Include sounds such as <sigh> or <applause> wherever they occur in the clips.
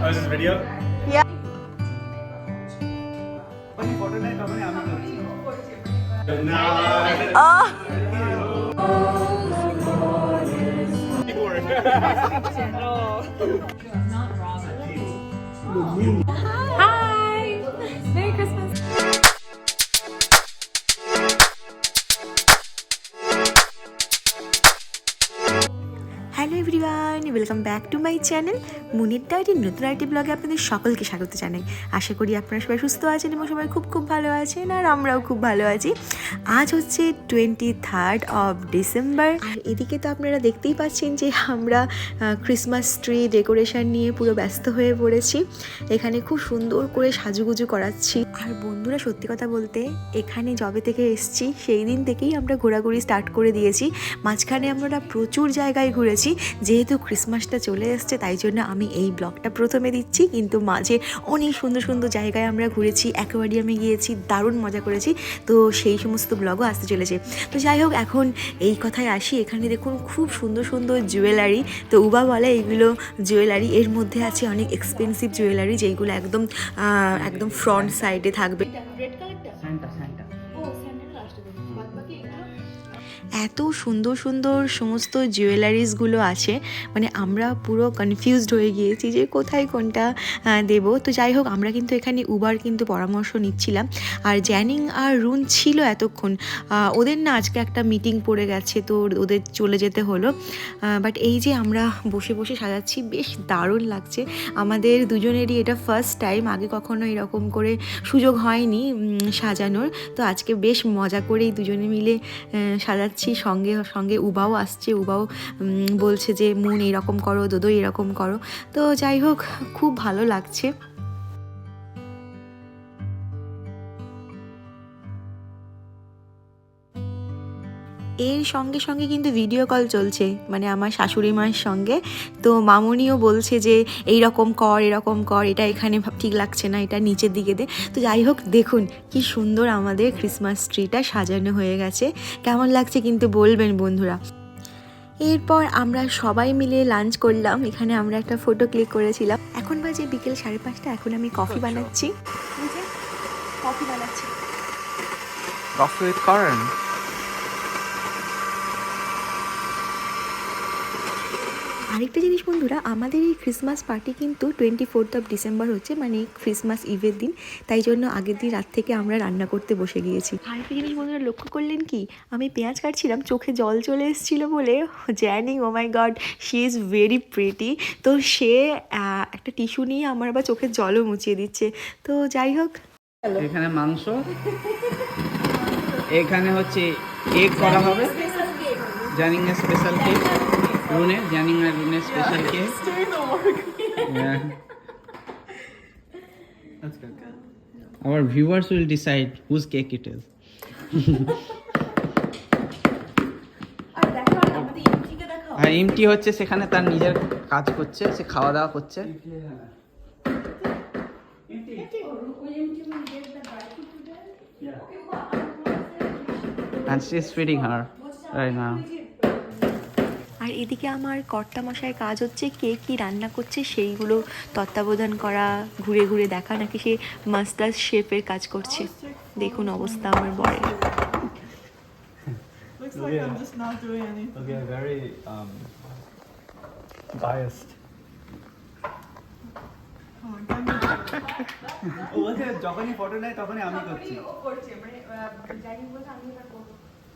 Oh, is this video? Yeah. যখনই photo নেয় to my channel Munir ডায়েরির নতুন আরেকটি ব্লগে আপনাদের সকলকে স্বাগত জানাই। আশা করি আপনারা সবাই সুস্থ আছেন এবং সবাই খুব খুব ভালো আছেন, আর আমরাও খুব ভালো আছি। আজ হচ্ছে টোয়েন্টি থার্ড অফ ডিসেম্বর আর এদিকে তো আপনারা দেখতেই পাচ্ছেন যে আমরা ক্রিসমাস ট্রি ডেকোরেশন নিয়ে পুরো ব্যস্ত হয়ে পড়েছি। এখানে খুব সুন্দর করে সাজুগুজু করাচ্ছি। আর বন্ধুরা, সত্যি কথা বলতে, এখানে জবে থেকে এসছি, সেই দিন থেকেই আমরা ঘোরাঘুরি স্টার্ট করে দিয়েছি। মাঝখানে আমরা প্রচুর জায়গায় ঘুরেছি, যেহেতু ক্রিসমাসটা চলে এসছে তাই জন্য আমি এই ব্লগটা প্রথমে দিচ্ছি। কিন্তু মাঝে অনেক সুন্দর সুন্দর জায়গায় আমরা ঘুরেছি, অ্যাকোয়ারিয়ামে গিয়েছি, দারুণ মজা করেছি। তো সেই সমস্ত ব্লগও আসতে চলেছে। তো যাই হোক, এখন এই কথায় আসি। এখানে দেখুন খুব সুন্দর সুন্দর জুয়েলারি। তো উবা বলে এইগুলো জুয়েলারি। এর মধ্যে আছে অনেক এক্সপেন্সিভ জুয়েলারি যেইগুলো একদম একদম ফ্রন্ট সাইডে থাকবে। এত সুন্দর সুন্দর সমস্ত জুয়েলারিসগুলো আছে। মানে আমরা পুরো কনফিউজড হয়ে গিয়েছি যে কোথায় কোনটা দেব। তো যাই হোক আমরা কিন্তু এখানে উবার কিন্তু পরামর্শ নিচ্ছিলাম। আর জ্যানিং আর রুন ছিল এতক্ষণ। ওদের না আজকে একটা মিটিং পড়ে গেছে তো ওদের চলে যেতে হলো। বাট এই যে আমরা বসে বসে সাজাচ্ছি বেশ দারুণ লাগছে। আমাদের দুজনেরই এটা ফার্স্ট টাইম আগে কখনো এরকম করে সুযোগ হয়নি সাজানোর। তো আজকে বেশ মজা করেই দুজনে মিলে আহ, সাজাচ্ছি সঙ্গে সঙ্গে উবাও আসছে, উবাও বলছে যে, মন এরকম করো, দোদো এরকম করো। তো যাই হোক, খুব ভালো লাগছে। এর সঙ্গে সঙ্গে কিন্তু ভিডিও কল চলছে। মানে আমার শাশুড়ি মায়ের সঙ্গে। তো মামুনিও বলছে যে এই রকম কর এরকম কর এটা এখানে ঠিক লাগছে না এটা নিচের দিকে দে। তো যাই হোক দেখুন কি সুন্দর আমাদের ক্রিসমাস ট্রিটা সাজানো হয়ে গেছে। কেমন লাগছে কিন্তু বলবেন বন্ধুরা। এরপর আমরা সবাই মিলে লাঞ্চ করলাম। এখানে আমরা একটা ফটো ক্লিক করেছিলাম। এখন বাজে বিকেল সাড়ে পাঁচটা। এখন আমি কফি বানাচ্ছি। কফি বানাচ্ছি। Coffee with আরেকটা জিনিস বন্ধুরা আমাদের এই ক্রিসমাস পার্টি কিন্তু টোয়েন্টি ফোর্থ অফ ডিসেম্বর হচ্ছে মানে ক্রিসমাস ইভের দিন। তাই জন্য আগের দিন রাত থেকে আমরা রান্না করতে বসে গিয়েছি। আরেকটা জিনিস বন্ধুরা লক্ষ্য করলেন কি? আমি পেঁয়াজ কাটছিলাম চোখে জল চলে এসেছিল বলে জ্যানিং ও my God she is very pretty তো সে একটা টিস্যু নিয়ে আমার আবার চোখের জলও মুছিয়ে দিচ্ছে। তো যাই হোক। এখানে মাংস। এখানে হচ্ছে এগ করা হবে। জানিং এর স্পেশাল কেক রুনের জানিং আর রুনের special cake Our viewers will decide whose cake it is. আর এমটি হচ্ছে সেখানে তার নিজের কাজ করছে সে খাওয়া দাওয়া করছে And she's feeding her right now. আর এদিকে আমার কর্তা মশাই কাজ হচ্ছে কে কি রান্না করছে সেইগুলো তত্ত্বাবধান করা ঘুরে ঘুরে দেখা নাকি সে মাস্টার শেফের কাজ করছে। দেখুন অবস্থা আমার বরের। Looks like I'm just not doing anything. Okay, very um, biased. Oh, <laughs> যখনই ফটো নেয় তখনই আমি করছি। বলছে, "দোয়ে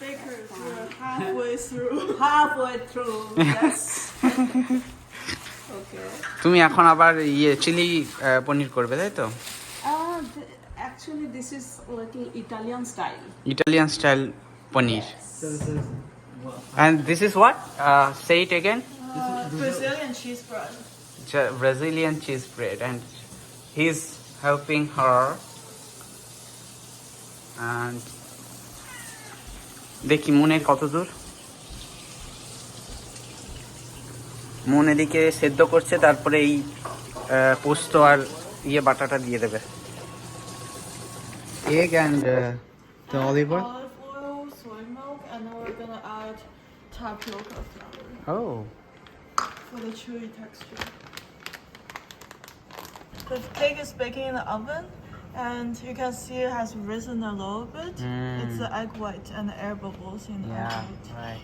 her through halfway through. halfway through. Yes. okay. তুমি এখন আবার ইয়ে চিলি পনির করবে তাই তো Uh, actually, this is little Italian style. Italian style paneer And this is what? Uh, say it again. Uh, Brazilian cheese bread. Brazilian cheese bread, and he's helping her and দেখি মনের কত দূর মন এদিকে সেদ্ধ করছে তারপরে এই পোস্ত আর ইয়ে বাটাটা দিয়ে দেবে egg and the olive oil Olive oil, soy milk, and then we're gonna add tapioca flour ও for the chewy texture. The cake is baking in the oven, and you can see it has risen a little bit. It's the egg white and the air bubbles in the egg Yeah, white. right.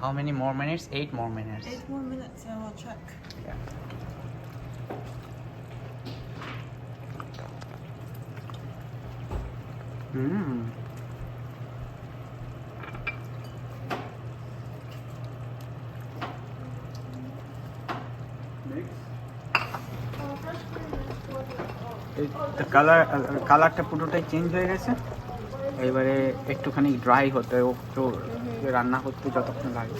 How many more minutes? Eight more minutes. Eight more minutes, and we'll check. Yeah. Mm. Colour কালারটা পুরোটাই change হয়ে গেছে। এবারে একটুখানি dry হতে একটু রান্না করতে যতক্ষণ লাগে।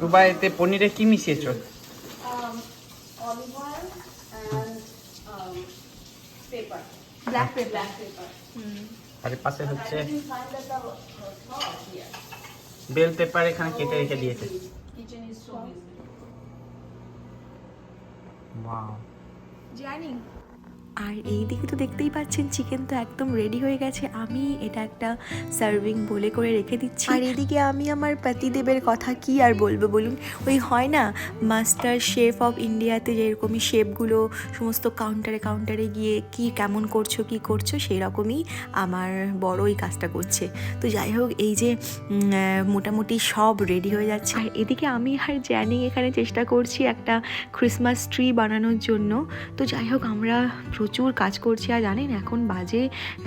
রুবাইতে পনিরে কি মিশিয়েছো? Black pepper. আর পাশে হচ্ছে uh. বেল পেপার এখানে কেটে রেখে দিয়েছে is so busy. Wow Jenny. আর এই দিকে তো দেখতেই পাচ্ছেন চিকেন তো একদম রেডি হয়ে গেছে। আমি এটা একটা সার্ভিং বলে করে রেখে দিচ্ছি। আর এদিকে আমি আমার পতিদেবের কথা কি আর বলব বলুন? ওই হয় না মাস্টার শেফ অফ ইন্ডিয়াতে যেরকমই শেফগুলো সমস্ত কাউন্টারে কাউন্টারে গিয়ে কি কেমন করছ কি করছ সেই রকমই আমার বড় এই কাজটা করছে। তো যাই হোক এই যে মোটামুটি সব রেডি হয়ে যাচ্ছে। আর এদিকে আমি আর জ্যানিং এখানে চেষ্টা করছি একটা ক্রিসমাস ট্রি বানানোর জন্য। তো যাই হোক আমরা প্রচুর কাজ করছি আর জানেন এখন বাজে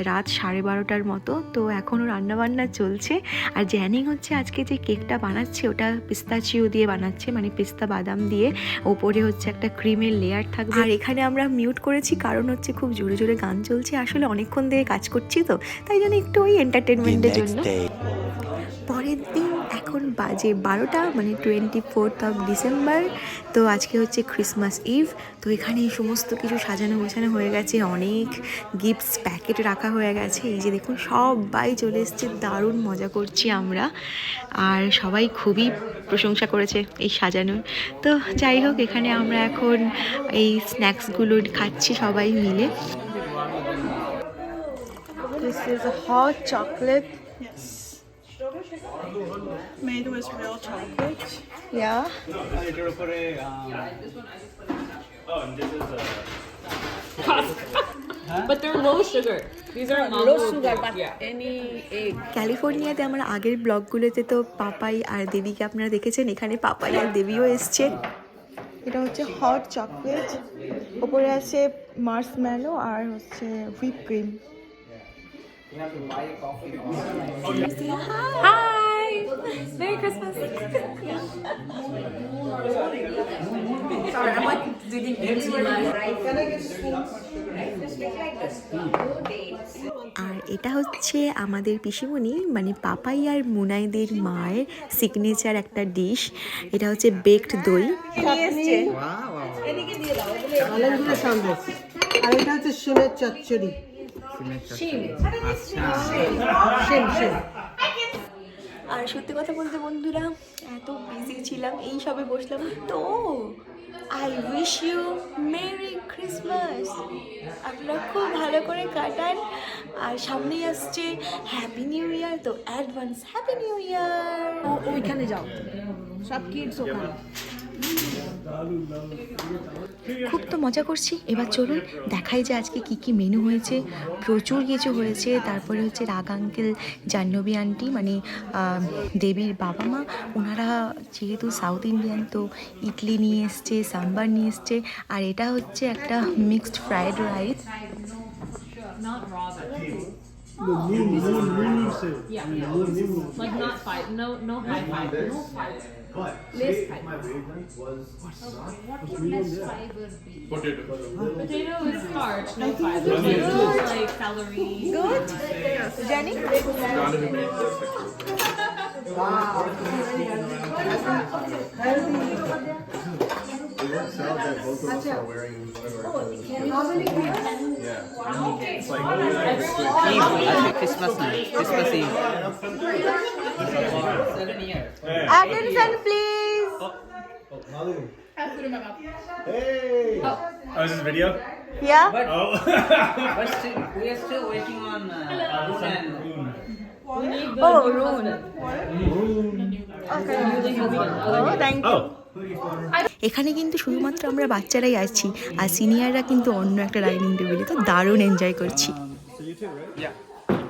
রাত সাড়ে বারোটার মতো তো এখনও রান্নাবান্না চলছে। আর জ্যানিং হচ্ছে আজকে যে কেকটা বানাচ্ছে ওটা পিস্তাচিও দিয়ে বানাচ্ছে মানে পিস্তা বাদাম দিয়ে। ওপরে হচ্ছে একটা ক্রিমের লেয়ার থাকবে। আর এখানে আমরা মিউট করেছি কারণ হচ্ছে খুব জোরে জোরে গান চলছে। আসলে অনেকক্ষণ ধরে কাজ করছি তো তাই জন্য একটু ওই এন্টারটেনমেন্টের জন্য। বাজে বারোটা মানে টোয়েন্টি ফোর্থ অফ ডিসেম্বর তো আজকে হচ্ছে ক্রিসমাস ইভ তো এখানে সমস্ত কিছু সাজানো গোছানো হয়ে গেছে, অনেক গিফটস প্যাকেট রাখা হয়ে গেছে, এই যে দেখুন সবাই চলে এসছে, দারুণ মজা করছি আমরা, আর সবাই খুবই প্রশংসা করেছে এই সাজানোর, তো যাই হোক, এখানে আমরা এখন এই স্ন্যাক্সগুলো খাচ্ছি সবাই মিলে This is a hot chocolate. Made with real chocolate. Yeah. <laughs> But they're low sugar. These are not low sugar, but yeah. Any egg. ক্যালিফোর্নিয়াতে আমার আগের ব্লগগুলোতে তো পাপাই আর দেবীকে আপনারা দেখেছেন এখানে পাপাই আর দেবীও এসছে এটা হচ্ছে হট চকলেট ওপরে আছে মার্সম্যালো আর হচ্ছে whip cream Hi! Merry Christmas. Sorry, I'm like doing আর এটা হচ্ছে আমাদের পিসিমণি মানে পাপাই আর মুনাইদের মায়ের সিগনেচার একটা ডিশ এটা হচ্ছে বেকড দই। অনেকগুলো সন্দেশ আর এটা হচ্ছে শিমের চচ্চড়ি। আচ্ছা। শিম শিম। আর সত্যি কথা বলতে বন্ধুরা, এত বিজি ছিলাম, এই সবে বসলাম। তো I wish you merry Christmas আপনারা খুব ভালো করে কাটান। আর সামনেই আসছে হ্যাপি নিউ ইয়ার তো অ্যাডভান্স হ্যাপি নিউ ইয়ার ওইখানে যাও। সব কিডস ওখানে। খুব তো মজা করছি এবার চলুন দেখাই যে আজকে কি কি মেনু হয়েছে প্রচুর কিছু হয়েছে তারপরে হচ্ছে রাগ আঙ্কেল জাহ্নবী আন্টি মানে দেবীর বাবা মা ওনারা যেহেতু সাউথ ইন্ডিয়ান তো ইডলি নিয়ে এসছে সাম্বার নিয়ে এসছে আর এটা হচ্ছে একটা mixed fried rice. Yeah. Moon. Like not five. No, no high five. No five. But less today my wavelength was not. What would less fiber be? Potato. Potato is starch, no fiber. Potato like calories. Good. Jenny? Wow. That both of us are wearing Yeah. It's Christmas night, Christmas Eve. Your attention Hey! Oh, is this video? Yeah But Oh. but still, we are still waiting on uh, the Oh, Roon. husband. Oh thank Oh. এখানে কিন্তু শুধুমাত্র আমরা বাচ্চারাই আছি আর সিনিয়ররা কিন্তু অন্য একটা ডাইনিং টেবিলে তো দারুণ এনজয় করছি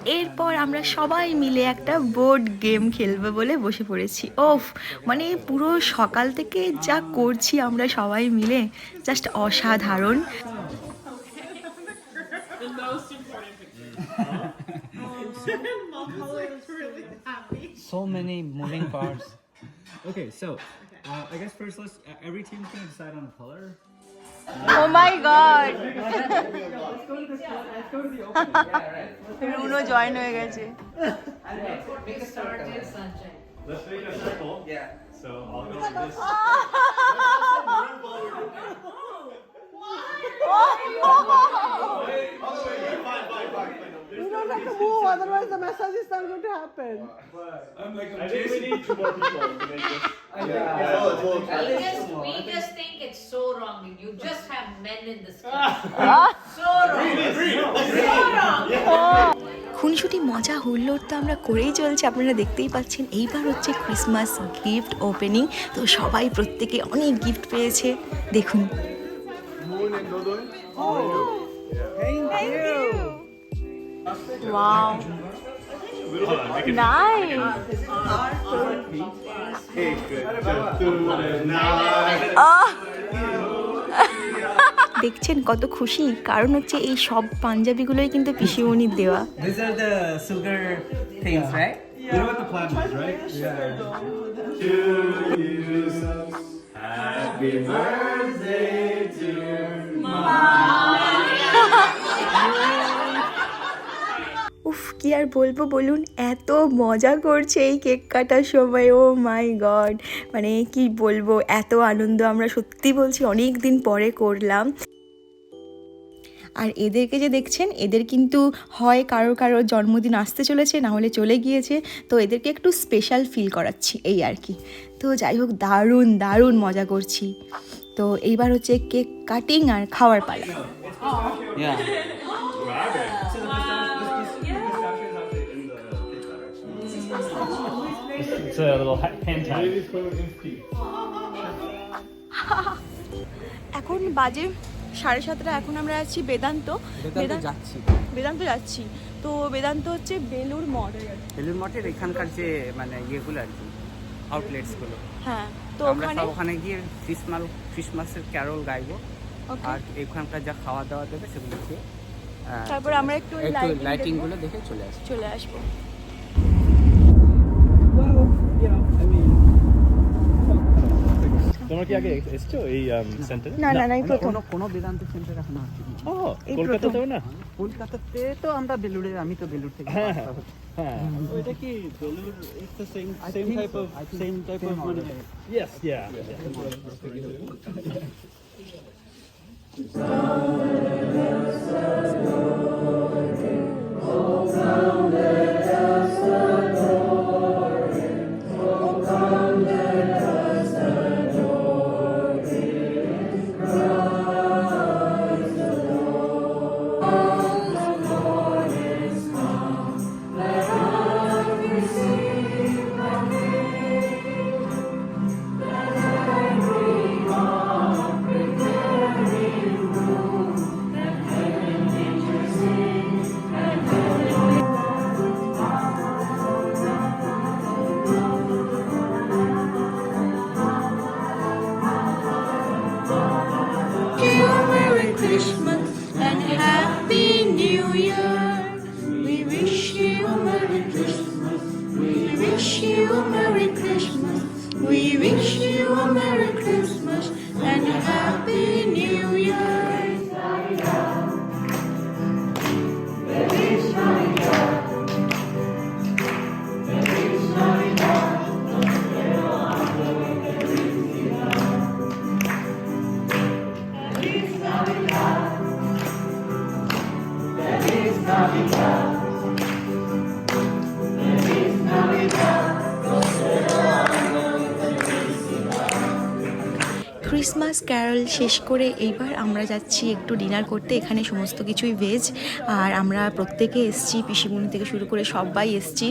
এরপর আমরা সবাই মিলে একটা বোর্ড গেম খেলব বলে বসে পড়েছি ওফ মানে পুরো সকাল থেকে যা করছি আমরা সবাই মিলে জাস্ট অসাধারণ So many moving parts. Okay, so uh, I guess first let's uh, every team's gonna decide on a color. Oh my God Let's go to this. Let's go to the open. রুনো join হয়ে গেছে Make a circle. Let's make a circle. Yeah. So I'll go like this. You don't have to move, otherwise the massage is not going to happen. I think we need two more people to make this. Because we just think it's so wrong. You just have men in the sky. so wrong. So wrong. খুনসুটি মজা হুল্লোড় তো আমরা করেই চলছি আপনারা দেখতেই পাচ্ছেন এইবার হচ্ছে ক্রিসমাস গিফট ওপেনিং তো সবাই প্রত্যেকে অনেক গিফট পেয়েছে দেখুন Moon and Nice. <laughs> দেখছেন কত খুশি? কারণ হচ্ছে এই সব পাঞ্জাবিগুলোই কিন্তু পিসিমণির দেওয়া। These are the sugar <laughs> things, right? You know what the plan was, right? Happy birthday to উফ কি আর বলব বলুন? এত মজা করছে এই কেক কাটার সময় ও মাই গড। মানে কি বলব এত আনন্দ আমরা সত্যি বলছি অনেক দিন পরে করলাম। আর এদেরকে যে দেখছেন এদের কিন্তু হয় কারোর কারোর জন্মদিন আসতে চলেছে না হলে চলে গিয়েছে। তো এদেরকে একটু স্পেশাল ফিল করাচ্ছি এই আর কি। তো যাই হোক দারুণ দারুণ মজা করছি। তো এইবার হচ্ছে কেক কাটিং আর খাওয়ার পালা। It's a little ha- hand tie. <laughs> এখন বাজে সাড়ে সাতটা এখন আমরা আছি বেদান্ত। বেদান্ত যাচ্ছি। বেদান্ত যাচ্ছি। তো বেদান্ত হচ্ছে বেলুর মঠ। বেলুর মঠের এখানকার যে মানে ইয়েগুলো আর কি আউটলেটসগুলো হ্যাঁ তো আমরা ওখানে ওখানে গিয়ে ক্রিসমাস ক্রিসমাসের ক্যারল গাইবো। আর এখানকার যা খাওয়া দাওয়া দেবে সেগুলো খেয়ে তারপর আমরা একটু একটু lighting লাইটিংগুলো দেখে চলে আসব। চলে আসব। তোমরা কি আগে এসছো এই সেন্টারে না। না না মানে প্রথম। কোনো কোনো বেদান্ত সেন্টার এখন আসছি ও কলকাতাতেও না? কলকাতাতে তো আমরা বেলুড়ে আমি তো বেলুড় থেকে হ্যাঁ হ্যাঁ, হ্যাঁ। ওইটা কি Belur it's the same same type of same type of মানে ইয়েস ইয়া শেষ করে এইবার আমরা যাচ্ছি একটু ডিনার করতে। এখানে সমস্ত কিছুই ভেজ আর আমরা প্রত্যেকে এসছি, পিসিমণি থেকে শুরু করে সবাই এসছি।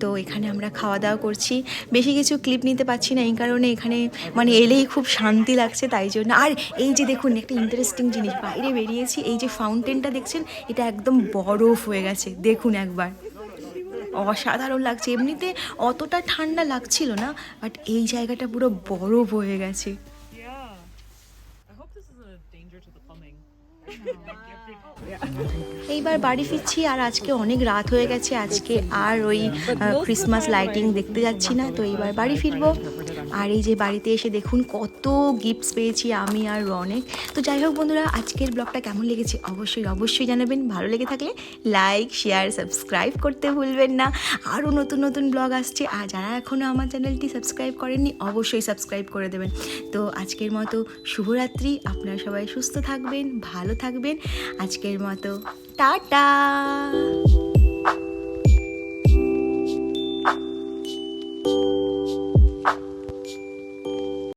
তো এখানে আমরা খাওয়া দাওয়া করছি। বেশি কিছু ক্লিপ নিতে পারছি না, এই কারণে এখানে মানে এলেই খুব শান্তি লাগছে, তাই জন্য। আর এই যে দেখুন, একটা ইন্টারেস্টিং জিনিস, বাইরে বেরিয়েছি, এই যে ফাউন্টেনটা দেখছেন, এটা একদম বরফ হয়ে গেছে, দেখুন একবার। অসাধারণ লাগছে, এমনিতে অতটা ঠান্ডা লাগছিল না বাট এই জায়গাটা পুরো বরফ হয়ে গেছে। <laughs> এইবার বাড়ি ফিরছি আর আজকে অনেক রাত হয়ে গেছে। আজকে আর ওই ক্রিসমাস লাইটিং দেখতে যাচ্ছি না, তো এইবার বাড়ি ফিরবো। আর এই যে বাড়িতে এসে দেখুন কত গিফটস পেয়েছি আমি আর রনেক। তো যাই হোক বন্ধুরা, আজকের ব্লগটা কেমন লেগেছে অবশ্যই অবশ্যই জানাবেন। ভালো লেগে থাকলে লাইক শেয়ার সাবস্ক্রাইব করতে ভুলবেন না। আরও নতুন নতুন ব্লগ আসছে। আর যারা এখনও আমার চ্যানেলটি সাবস্ক্রাইব করেননি, অবশ্যই সাবস্ক্রাইব করে দেবেন। তো আজকের মতো শুভরাত্রি। আপনারা সবাই সুস্থ থাকবেন, ভালো থাকবেন। আজকের মতো, টাটা!